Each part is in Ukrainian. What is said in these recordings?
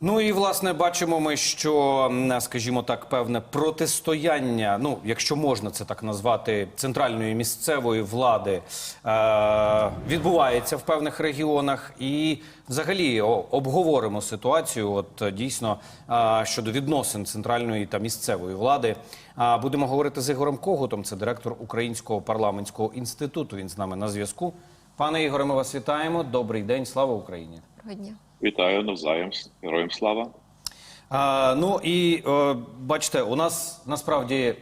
Ну і власне бачимо ми, що скажімо так, певне протистояння, ну якщо можна це так назвати, центральної місцевої влади е- відбувається в певних регіонах. І взагалі обговоримо ситуацію. От е, дійсно е- щодо відносин центральної та місцевої влади. А будемо говорити з Ігорем Когутом, це директор Українського парламентського інституту. Він з нами на зв'язку. Пане Ігоре, ми вас вітаємо. Добрий день, слава Україні. Доброго дня. Вітаю навзаєм. Героям слава. А, ну і е, бачите, у нас насправді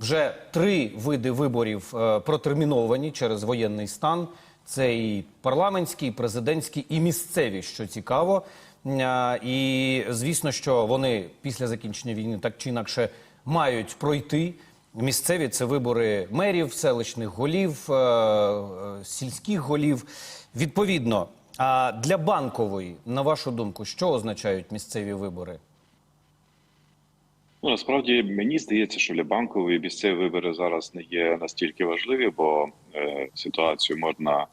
вже три види виборів е, протерміновані через воєнний стан. Це і парламентські, і президентські, і місцеві, що цікаво. А, і звісно, що вони після закінчення війни так чи інакше мають пройти. Місцеві це вибори мерів, селищних голів, е, е, сільських голів. Відповідно, а для банкової, на вашу думку, що означають місцеві вибори? Ну насправді мені здається, що для банкової місцеві вибори зараз не є настільки важливі, бо е, ситуацію можна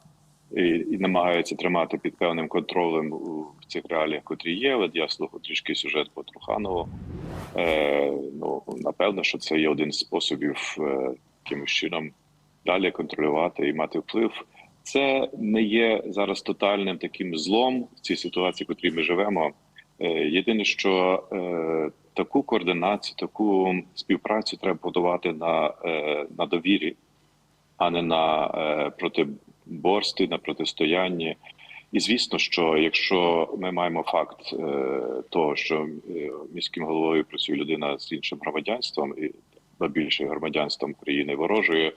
і, і намагаються тримати під певним контролем у цих реаліях, котрі є. От я слухав трішки сюжет по Труханову. Е, ну напевно, що це є один з способів е, якимось чином далі контролювати і мати вплив. Це не є зараз тотальним таким злом в цій ситуації, в котрій ми живемо. Е, Єдине, що е, таку координацію, таку співпрацю треба будувати на, е, на довірі, а не на е, протиборстві, на протистоянні. І звісно, що якщо ми маємо факт е, того, що е, міським головою працює людина з іншим громадянством і більше громадянством країни ворожої, е,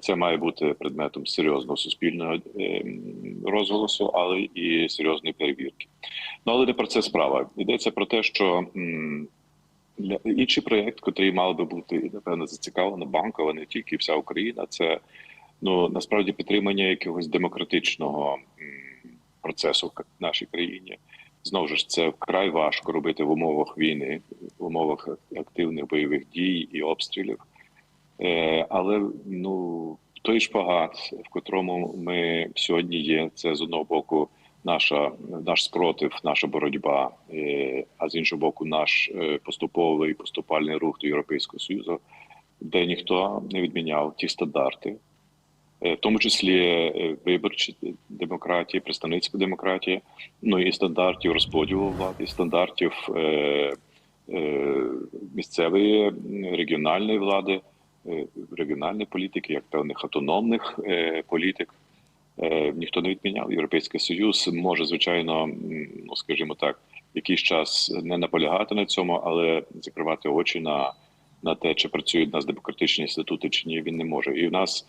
це має бути предметом серйозного суспільного е, розголосу, але і серйозної перевірки. Ну але не про це справа. Йдеться про те, що інший проєкт, який мав би бути напевно зацікавлена банкова, не тільки вся Україна, це ну насправді підтримання якогось демократичного процесу в нашій країні. Знову ж це вкрай важко робити в умовах війни, в умовах активних бойових дій і обстрілів. Е, але ну той шпагат, в котрому ми сьогодні є, це з одного боку наша наш спротив, наша боротьба, е, а з іншого боку, наш е, поступовий поступальний рух до Європейського Союзу, де ніхто не відміняв ті стандарти, в тому числі виборчі демократії, представницька демократія, ну і стандартів розподілу влади, стандартів місцевої регіональної влади, регіональної політики, як певних автономних е, політик. Е, ніхто не відміняв. Європейський Союз може, звичайно, ну скажімо так, якийсь час не наполягати на цьому, але закривати очі на, на те, чи працюють у нас демократичні інститути, чи ні, він не може. І в нас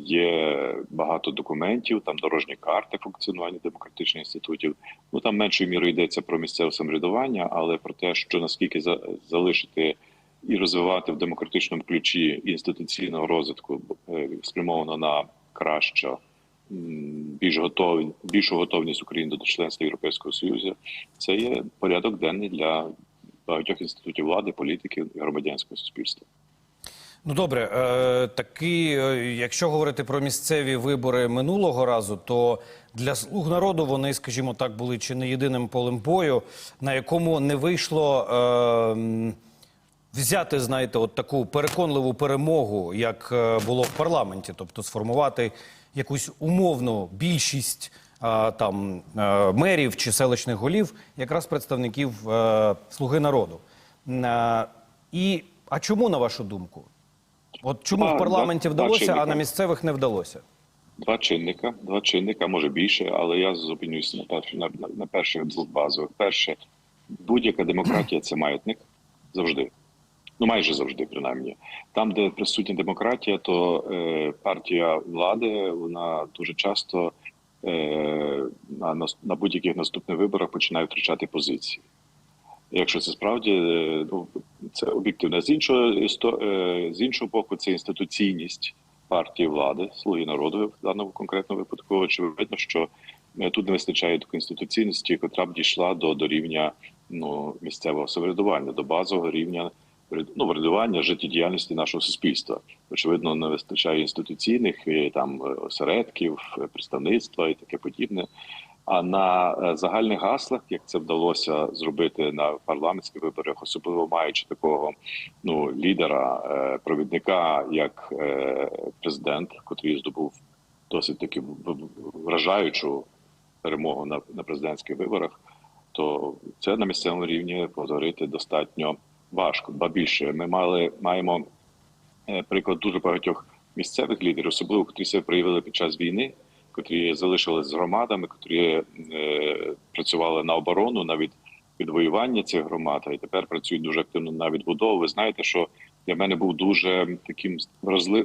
є багато документів, там дорожні карти функціонування демократичних інститутів. Ну там меншою мірою йдеться про місцеве самоврядування, але про те, що наскільки за, залишити і розвивати в демократичному ключі інституційного розвитку е, спрямовано на краще, більш готові, більшу готовність України до членства Європейського Союзу. Це є порядок денний для багатьох інститутів влади, політиків і громадянського суспільства. Ну добре, е, таки, е, якщо говорити про місцеві вибори минулого разу, то для слуг народу вони, скажімо так, були чи не єдиним полем бою, на якому не вийшло. Е, Взяти, знаєте, от таку переконливу перемогу, як е, було в парламенті, тобто сформувати якусь умовну більшість е, там е, мерів чи селищних голів, якраз представників слуги народу. І а чому на вашу думу? От чому А, в парламенті два- два вдалося, а на місцевих не вдалося? Два чинника, два чинника, може більше, але я зупинюся на, перш, на, на, на перших двох базових. Перше, будь-яка демократія це маятник завжди. Ну, майже завжди, принаймні. Там, де присутня демократія, то е, партія влади вона дуже часто е, на, на будь-яких наступних виборах починає втрачати позиції. Якщо це справді е, ну це об'єктивно. З іншого е, з іншого боку, це інституційність партії влади, слуги народу в даному конкретному випадку. Очевидно, що е, тут не вистачає такої інституційності, яка б дійшла до, до рівня ну місцевого самоврядування, до базового рівня ну, врядування життєдіяльності нашого суспільства. Очевидно, не вистачає інституційних е, там е, осередків, е, представництва і таке подібне. А на загальних гаслах, як це вдалося зробити на парламентських виборах, особливо маючи такого ну лідера, провідника, як президент, котрий здобув досить таки вражаючу перемогу на, на президентських виборах, то це на місцевому рівні повторити достатньо важко. Ба більше ми мали маємо е, приклад дуже багатьох місцевих лідерів, особливо котрі себе проявили під час війни, котрі залишились з громадами, котрі е, працювали на оборону, навіть відвоювання цих громад, і тепер працюють дуже активно на відбудову. Ви знаєте, що для мене був дуже таким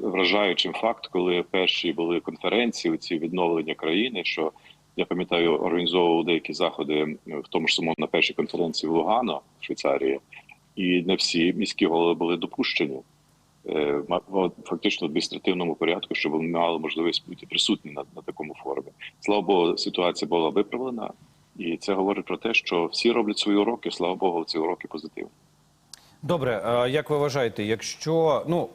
вражаючим факт, коли перші були конференції, ці відновлення країни. що я пам'ятаю, організовував деякі заходи, в тому ж самому на першій конференції в Лугано, в Швейцарії, і не всі міські голови були допущені е, фактично адміністративному порядку, щоб вони мали можливість бути присутні на, на такому форумі. Слава Богу, ситуація була виправлена, і це говорить про те, що всі роблять свої уроки. Слава Богу, ці уроки позитивні. Добре, як ви вважаєте, якщо ну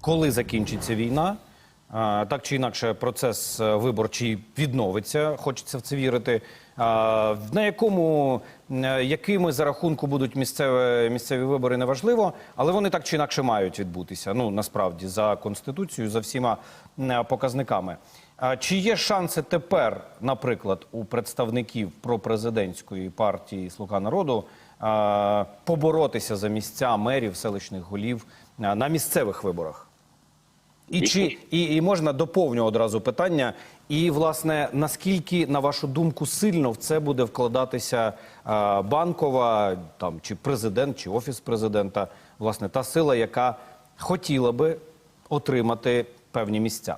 коли закінчиться війна, так чи інакше процес е, виборчий відновиться, хочеться в це вірити. На якому е, якими за рахунку будуть місцеві місцеві вибори, неважливо, але вони так чи інакше мають відбутися. Ну насправді за конституцією, за всіма е, показниками. Чи є шанси тепер, наприклад, у представників пропрезидентської партії Слуга народу поборотися за місця мерів, селищних голів на місцевих виборах? І чи і, і можна доповню одразу питання? І власне наскільки, на вашу думку, сильно в це буде вкладатися а, банкова там чи президент, чи офіс президента, власне, та сила, яка хотіла би отримати певні місця?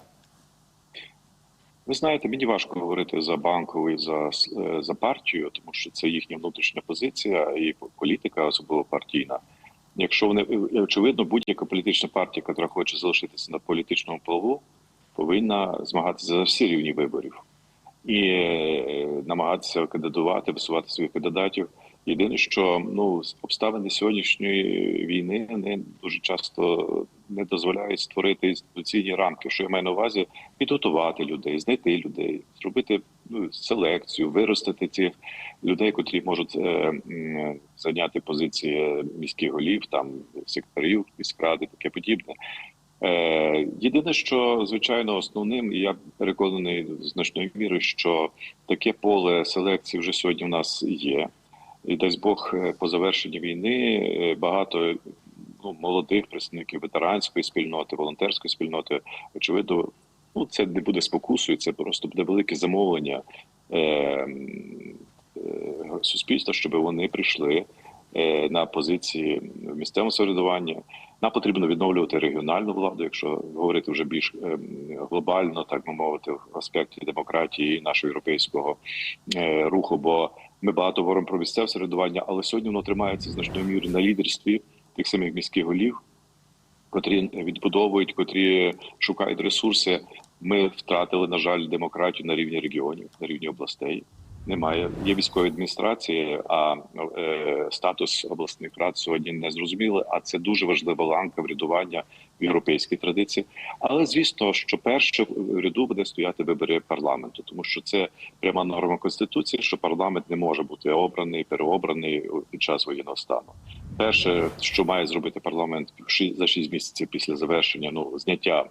Ви знаєте, мені важко говорити за банкову і за, е, за партію, тому що це їхня внутрішня позиція і політика, особливо партійна. Якщо вони очевидно, будь-яка політична партія, яка хоче залишитися на політичному плаву, повинна змагатися за всі рівні виборів і е, намагатися кандидувати, висувати своїх кандидатів. Єдине, що ну обставини сьогоднішньої війни не дуже часто не дозволяють створити інституційні рамки. Що я маю на увазі підготувати людей, знайти людей, зробити ну, селекцію, виростити цих людей, котрі можуть е, зайняти позиції міських голів, там секретарів міськради, таке подібне. Е, єдине, що звичайно основним, і я переконаний значною мірою, що таке поле селекції вже сьогодні в нас є. І дасть Бог е, по завершенні війни е, багато ну, молодих представників ветеранської спільноти, волонтерської спільноти, очевидно, ну це не буде спокусою, це просто буде велике замовлення е, е, суспільства, щоб вони прийшли е, на позиції в місцевому самоврядуванні. Нам потрібно відновлювати регіональну владу, якщо говорити вже більш е, глобально, так би мовити, в аспекті демократії нашого європейського е, руху. Бо ми багато говоримо про місцеве середування, але сьогодні воно тримається значною мірою на лідерстві тих самих міських голів, котрі відбудовують, котрі шукають ресурси. Ми втратили, на жаль, демократію на рівні регіонів, на рівні областей. Немає є військові адміністрації, а е, статус обласних рад сьогодні не зрозуміли. А це дуже важлива ланка врядування в європейській традиції. Але звісно, що перше в ряду буде стояти вибори парламенту, тому що це пряма норма конституції, що парламент не може бути обраний, переобраний під час воєнного стану. Перше, що має зробити парламент за шість місяців після завершення ну зняття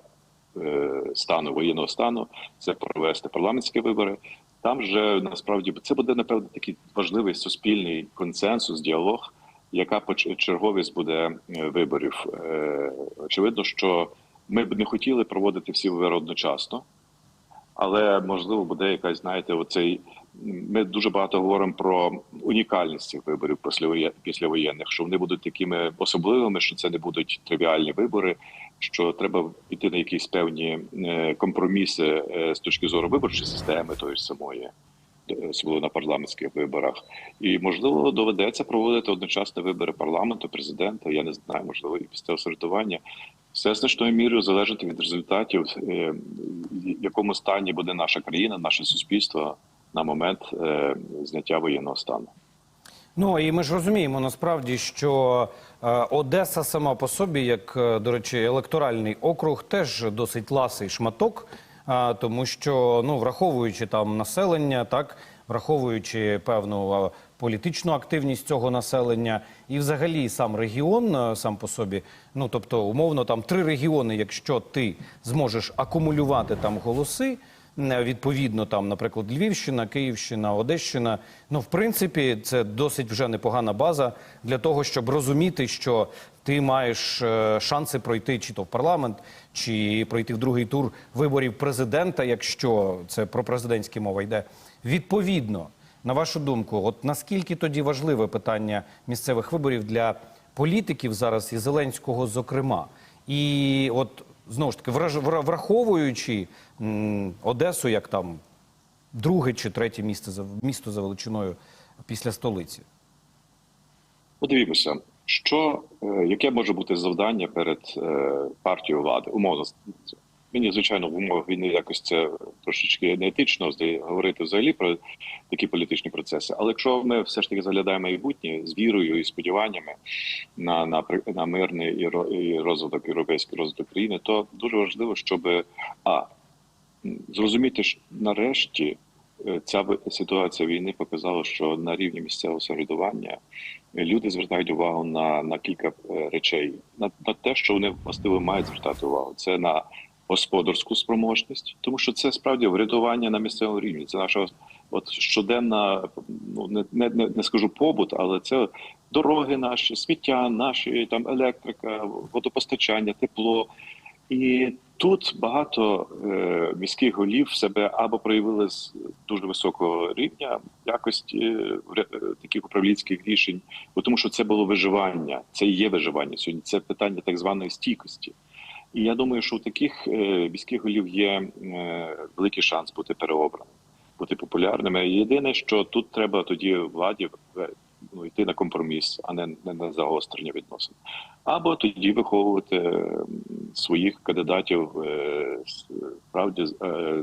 стану воєнного стану, це провести парламентські вибори. Там вже насправді це буде напевно такий важливий суспільний консенсус, діалог, яка черговість буде е, виборів. Е, Очевидно, що ми б не хотіли проводити всі вибори одночасно, але можливо буде якась, знаєте, оцей. Ми дуже багато говоримо про унікальність цих виборів післявоє- післявоєнних, що вони будуть такими особливими, що це не будуть тривіальні вибори, що треба піти на якісь певні е, компроміси е, з точки зору виборчої системи, тої ж самої, е, особливо на парламентських виборах. І можливо доведеться проводити одночасно вибори парламенту, президента. Я не знаю, можливо, і місцевого середування. Все значною мірою залежить від результатів, в якому стані буде наша країна, наше суспільство на момент зняття воєнного стану. Ну і ми ж розуміємо насправді, що е, Одеса сама по собі, як е, до речі, електоральний округ, теж досить ласий шматок, тому що ну враховуючи там населення, так враховуючи певну політичну активність цього населення, і взагалі сам регіон е, сам по собі, ну тобто умовно там три регіони, якщо ти зможеш акумулювати там голоси. Е, Відповідно, там, наприклад, Львівщина, Київщина, Одещина. Ну, в принципі, це досить вже непогана база для того, щоб розуміти, що ти маєш е, шанси пройти чи то в парламент, чи пройти в другий тур виборів президента, якщо це про президентські мова йде. Відповідно, на вашу думку, от наскільки тоді важливе питання місцевих виборів для політиків зараз і Зеленського, зокрема, і от знову ж таки, враховуючи Одесу як там друге чи третє місце за місто за величиною після столиці. Подивімося, що е, яке може бути завдання перед е, партією влади. Умовно мені звичайно в умовах війни якось це трошечки неетично говорити взагалі про такі політичні процеси. Але якщо ми все ж таки заглядаємо майбутнє з вірою і сподіваннями на, на, на мирний і, розвиток європейський розвиток країни, то дуже важливо, щоб а зрозуміти, що нарешті е, ця ситуація війни показала, що на рівні місцевого самоврядування люди звертають увагу на, на кілька е, речей, на, на те, що вони властиво мають звертати увагу. Це на господарську спроможність, тому що це справді врятування на місцевому рівні. Це наша от щоденна, ну не, не, не, скажу побут, але це дороги наші, сміття, наші там електрика, водопостачання, тепло. І тут багато е, міських голів себе або проявили з дуже високого рівня якості е, е, таких управлінських рішень, бо тому що це було виживання, це і є виживання сьогодні. Це питання так званої стійкості. І я думаю, що у таких е, міських голів є е, великий шанс бути переобраним, бути популярними. Єдине, що тут треба тоді владі е, ну, йти на компроміс, а не, не на загострення відносин. Або тоді виховувати своїх кандидатів, справді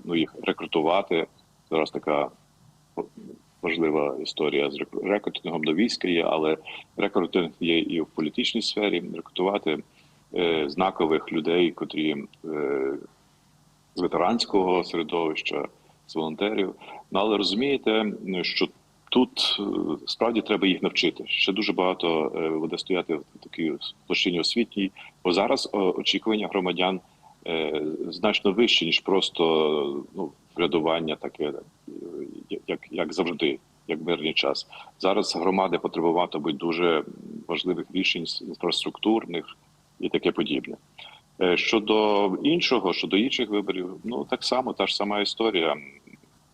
ну, їх рекрутувати. Зараз така важлива історія з рек- рекрутингом до війська є, але рекрутинг є і в політичній сфері. Рекрутувати знакових людей, котрі е, з ветеранського середовища, з волонтерів. Ну але розумієте, що тут е, справді треба їх навчити. Ще дуже багато е, буде стояти в такій площині освітній, бо зараз е, очікування громадян е, значно вище ніж просто ну врядування, таке е, як, як завжди. Як мирний час зараз громади потребуватимуть дуже важливих рішень інфраструктурних і таке подібне. Е, Щодо іншого, щодо інших виборів, ну так само та ж сама історія.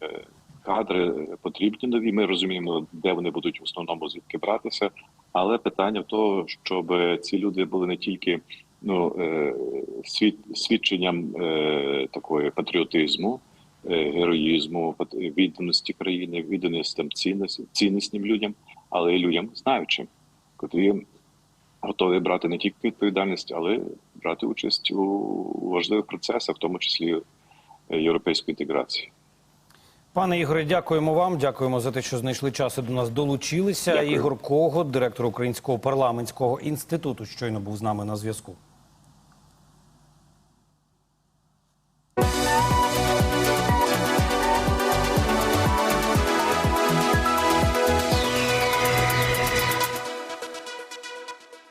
Е, Кадри потрібні нові. Ми розуміємо, де вони будуть в основному звідки братися. Але питання в тому, щоб ці люди були не тільки ну е, свід, свідченням такої патріотизму, героїзму, відданості країни, відданості цінності, цінностним людям, але й людям знаючим, котрі готові брати не тільки відповідальність, але брати участь у, важливих процесах, в тому числі європейської інтеграції. Пане Ігоре, дякуємо вам. Дякуємо за те, що знайшли час і до нас долучилися. Дякую. Ігор Кого, директор Українського парламентського інституту, щойно був з нами на зв'язку.